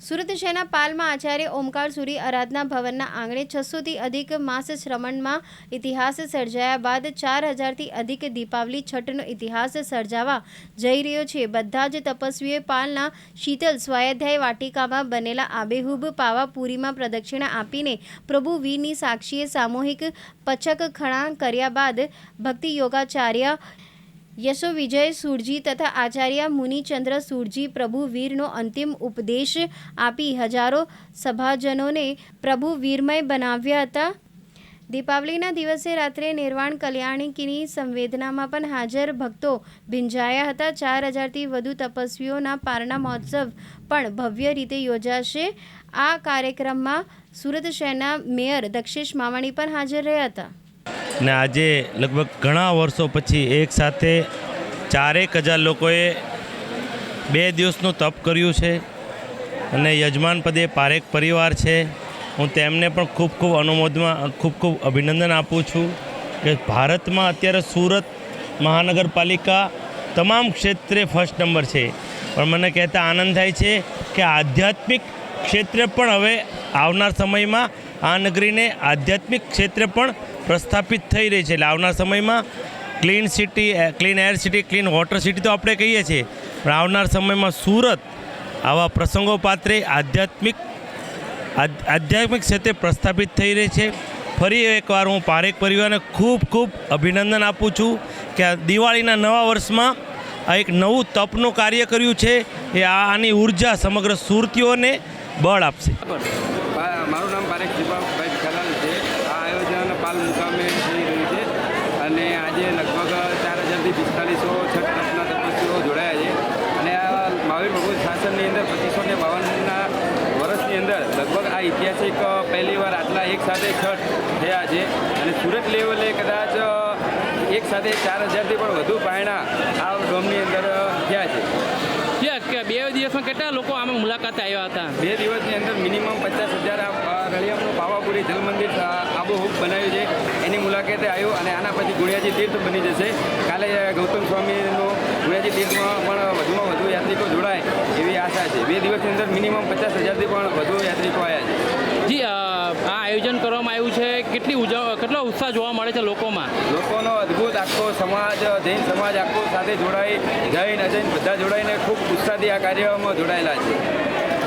સુરત શહેરના પાલમાં આચાર્ય ઓમકાર સુરી આરાધના ભવનના આંગણે છસોથી અધિક માસ શ્રમણમાં ઇતિહાસ સર્જાયા બાદ ચાર હજારથી અધિક દીપાવલી છઠનો ઇતિહાસ સર્જાવા જઈ રહ્યો છે. બધા જ તપસ્વીઓએ પાલના શીતલ સ્વાધ્યાય વાટિકામાં બનેલા આબેહૂબ પાવાપુરીમાં પ્રદક્ષિણા આપીને પ્રભુ વીરની સાક્ષીએ સામૂહિક પચક ખણા કર્યા બાદ ભક્તિ યોગાચાર્ય યશો વિજય, સુરજી તથા આચાર્ય મુનિચંદ્ર સુરજી પ્રભુ વીરનો અંતિમ ઉપદેશ આપી હજારો સભાજનોને પ્રભુ વીરમય બનાવ્યા હતા. દીપાવલીના દિવસે રાત્રે નિર્વાણ કલ્યાણિકીની સંવેદનામાં પણ હાજર ભક્તો ભીંજાયા હતા. ચાર હજારથી વધુ તપસ્વીઓના પારણા મહોત્સવ પણ ભવ્ય રીતે યોજાશે. આ કાર્યક્રમમાં સુરત શહેરના મેયર દક્ષેશ માવાણી પણ હાજર રહ્યા હતા. ને આજે લગભગ ઘણા વર્ષો પછી એક સાથે ચારેક હજાર લોકોએ બે દિવસનું તપ કર્યું છે અને યજમાન પદે પારેખ પરિવાર છે. હું તેમને પણ ખૂબ ખૂબ અનુમોદમાં, ખૂબ ખૂબ અભિનંદન આપું છું કે ભારતમાં અત્યારે સુરત મહાનગરપાલિકા તમામ ક્ષેત્રે ફર્સ્ટ નંબર છે. પણ મને કહેતા આનંદ થાય છે કે આધ્યાત્મિક ક્ષેત્રે પણ હવે આવનાર સમયમાં આ નગરીને આધ્યાત્મિક ક્ષેત્રે પણ પ્રસ્થાપિત થઈ રહી છે. એટલે આવનાર સમયમાં clean city clean air city, clean water city તો આપણે કહીએ છીએ. પણ આવનાર સમયમાં સુરત આવા પ્રસંગો પાત્રે આધ્યાત્મિક, આધ્- આધ્યાત્મિક ક્ષેત્રે પ્રસ્થાપિત થઈ રહી છે. ફરી એકવાર હું પારેખ પરિવારને ખૂબ ખૂબ અભિનંદન આપું છું કે આ દિવાળીના નવા વર્ષમાં આ એક નવું તપનું કાર્ય કર્યું છે. એ આની ઊર્જા સમગ્ર સુરતીઓને બળ આપશે. આયોજન પાલ મુકામે થઈ રહ્યું છે. અને આજે લગભગ ચાર હજારથી પિસ્તાલીસો છઠ વર્ષના તપસ્વીઓ જોડાયા છે. અને આ મહાવીર પ્રભુ શાસનની અંદર પચીસો ને બાવનના વર્ષની અંદર લગભગ આ ઐતિહાસિક પહેલીવાર આટલા એક સાથે છઠ થયા છે. અને સુરત લેવલે કદાચ એક સાથે ચાર હજારથી પણ વધુ પાયણા આ ડોમની અંદર બે દિવસમાં કેટલા લોકો આમાં મુલાકાતે આવ્યા હતા? બે દિવસની અંદર મિનિમમ પચાસ હજાર રળિયામનું પાવાપુરી જલ મંદિર આબોહૂબ બનાવ્યું છે. એની મુલાકાતે આવ્યું અને આના પછી ગુણિયાજી તીર્થ બની જશે. કાલે ગૌતમ સ્વામીનું ગુણિયાજી તીર્થમાં પણ વધુમાં વધુ યાત્રિકો જોડાય એવી આશા છે. બે દિવસની અંદર મિનિમમ પચાસ હજારથી પણ વધુ યાત્રિકો આવ્યા છે. જી આયોજન કરવામાં આવ્યું છે? કેટલી ઉજવ કેટલો ઉત્સાહ જોવા મળે છે લોકોમાં? લોકોનો અદ્ભુત આખો સમાજ, જૈન સમાજ આખો સાથે જોડાઈ, જૈન, અજૈન બધા જોડાઈને ખૂબ ઉત્સાહથી આ કાર્યમાં જોડાયેલા છે.